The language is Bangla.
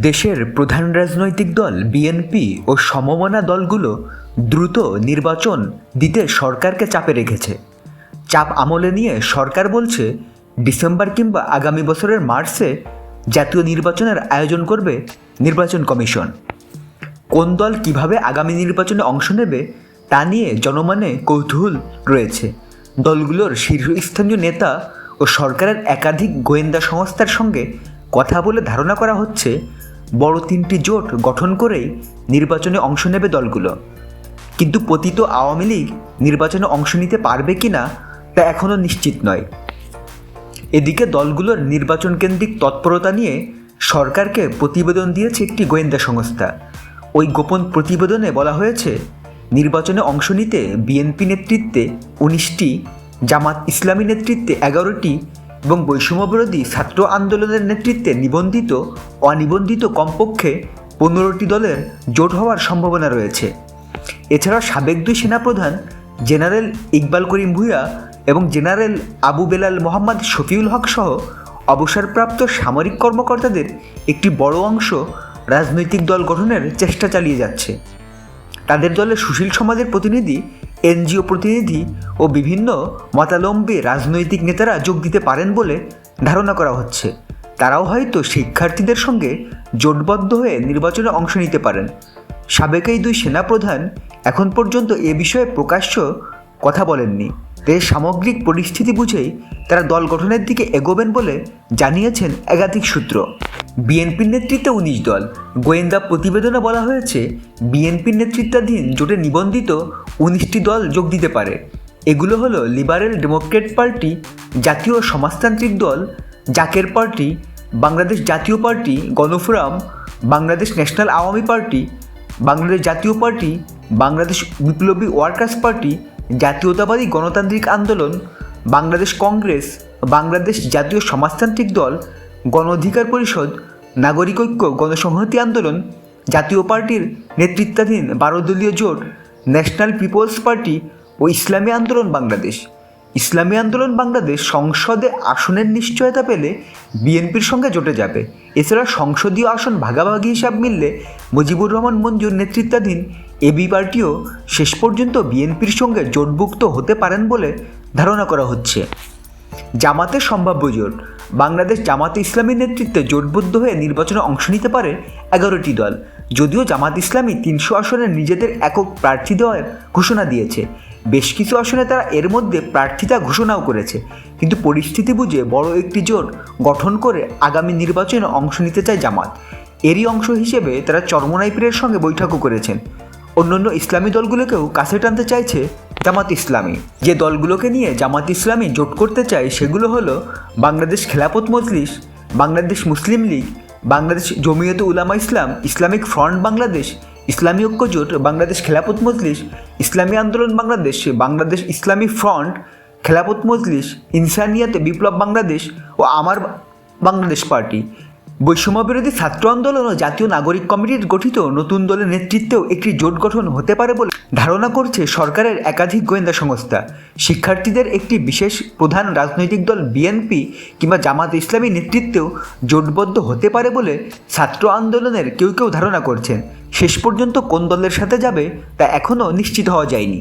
দেশের প্রধান রাজনৈতিক দল বিএনপি ও সমমনা দলগুলো দ্রুত নির্বাচন দিতে সরকারকে চাপে রেখেছে। চাপ আমলে নিয়ে সরকার বলছে, ডিসেম্বর কিংবা আগামী বছরের মার্চে জাতীয় নির্বাচনের আয়োজন করবে নির্বাচন কমিশন। কোন দল কীভাবে আগামী নির্বাচনে অংশ নেবে তা নিয়ে জনমনে কৌতূহল রয়েছে। দলগুলোর শীর্ষস্থানীয় নেতা ও সরকারের একাধিক গোয়েন্দা সংস্থার সঙ্গে কথা বলে ধারণা করা হচ্ছে, বড় তিনটি জোট গঠন করেই নির্বাচনে অংশ নেবে দলগুলো। কিন্তু পতিত আওয়ামী লীগ নির্বাচনে অংশ নিতে পারবে কি না তা এখনও নিশ্চিত নয়। এদিকে দলগুলোর নির্বাচন কেন্দ্রিক তৎপরতা নিয়ে সরকারকে প্রতিবেদন দিয়েছে একটি গোয়েন্দা সংস্থা। ওই গোপন প্রতিবেদনে বলা হয়েছে, নির্বাচনে অংশ নিতে বিএনপি নেতৃত্বে উনিশটি, জামাত ইসলামী নেতৃত্বে এগারোটি এবং বৈষম্যবিরোধী ছাত্র আন্দোলনের নেতৃত্বে নিবন্ধিত, অনিবন্ধিত কমপক্ষে পনেরোটি দলের জোট হওয়ার সম্ভাবনা রয়েছে। এছাড়া সাবেক দুই সেনাপ্রধান জেনারেল ইকবাল করিম ভূঁইয়া এবং জেনারেল আবু বেলাল মোহাম্মদ শফিউল হক সহ অবসরপ্রাপ্ত সামরিক কর্মকর্তাদের একটি বড় অংশ রাজনৈতিক দল গঠনের চেষ্টা চালিয়ে যাচ্ছে। তাদের দলে সুশীল সমাজের প্রতিনিধি এনজিও প্রতিনিধি ও বিভিন্ন মতালম্বী রাজনৈতিক নেতারা যোগ দিতে পারেন বলে ধারণা করা হচ্ছে। তারাও হয়তো শিক্ষার্থীদের সঙ্গে জোটবদ্ধ হয়ে নির্বাচনে অংশ নিতে পারেন। সাবেক এই দুই সেনাপ্রধান এখন পর্যন্ত এ বিষয়ে প্রকাশ্য কথা বলেননি। দেশের সামগ্রিক পরিস্থিতি বুঝেই তারা দল গঠনের দিকে এগোবেন বলে জানিয়েছেন একাধিক সূত্র। বিএনপির নেতৃত্বে উনিশ দল। গোয়েন্দা প্রতিবেদনে বলা হয়েছে বিএনপির নেতৃত্বাধীন জোটে নিবন্ধিত উনিশটি দল যোগ দিতে পারে। এগুলো হলো লিবারেল ডেমোক্রেট পার্টি, জাতীয় সমাজতান্ত্রিক দল, Zaker party, Bangladesh Jatiya party, Gonoforum, Bangladesh national Awami party, Bangladesh Jatiya party, Bangladesh বিপ্লবী ওয়ার্কার্স পার্টি, জাতীয়তাবাদী গণতান্ত্রিক আন্দোলন, বাংলাদেশ কংগ্রেস, বাংলাদেশ জাতীয় সমাজতান্ত্রিক দল গণ অধিকার পরিষদ, নাগরিক ঐক্য, গণসংহতি আন্দোলন, জাতীয় পার্টির নেতৃত্বাধীন বারো দলীয় জোট, ন্যাশনাল পিপলস পার্টি ও ইসলামী আন্দোলন বাংলাদেশ। ইসলামী আন্দোলন বাংলাদেশ সংসদে আসনের নিশ্চয়তা পেলে বিএনপির সঙ্গে জোটে যাবে। এছাড়া সংসদীয় আসন ভাগাভাগি হিসাব মিললে মুজিবুর রহমান মঞ্জুর নেতৃত্বাধীন এবি পার্টিও শেষ পর্যন্ত বিএনপির সঙ্গে জোটভুক্ত হতে পারেন বলে ধারণা করা হচ্ছে। জামাতের সম্ভাব্য জোট বাংলাদেশ জামাতে ইসলামীর নেতৃত্বে জোটবদ্ধ হয়ে নির্বাচনে অংশ নিতে পারে এগারোটি দল। যদিও জামাত ইসলামী তিনশো আসনে নিজেদের একক প্রার্থী দেওয়ার ঘোষণা দিয়েছে। বেশ কিছু আসনে তারা এর মধ্যে প্রার্থিতা ঘোষণাও করেছে। কিন্তু পরিস্থিতি বুঝে বড় একটি জোট গঠন করে আগামী নির্বাচনে অংশ নিতে চায় জামাত। এরই অংশ হিসেবে তারা চরমনাই পীরের সঙ্গে বৈঠকও করেছেন। অন্যান্য ইসলামী দলগুলোকেও কাছে টানতে চাইছে জামাত ইসলামী। যে দলগুলোকে নিয়ে জামাত ইসলামী জোট করতে চায় সেগুলো হলো Bangladesh Khelafat Majlis, Bangladesh Muslim League, Bangladesh Jamiat Ulama Islam, Islamic Front Bangladesh, Islami Oikya Jote, Bangladesh Khelafat মজলিস, ইসলামী আন্দোলন বাংলাদেশ বাংলাদেশ ইসলামী ফ্রন্ট খেলাপত মজলিস, ইনসানিয়াতে বিপ্লব বাংলাদেশ ও আমার বাংলাদেশ পার্টি। বৈষম্যবিরোধী ছাত্র আন্দোলন ও জাতীয় নাগরিক কমিটির গঠিত নতুন দলের নেতৃত্বেও একটি জোট গঠন হতে পারে বলে ধারণা করছে সরকারের একাধিক গোয়েন্দা সংস্থা। শিক্ষার্থীদের একটি বিশেষ প্রধান রাজনৈতিক দল বিএনপি কিংবা জামাত ইসলামী নেতৃত্বেও জোটবদ্ধ হতে পারে বলে ছাত্র আন্দোলনের কেউ কেউ ধারণা করছেন। শেষ পর্যন্ত কোন দলের সাথে যাবে তা এখনও নিশ্চিত হওয়া যায়নি।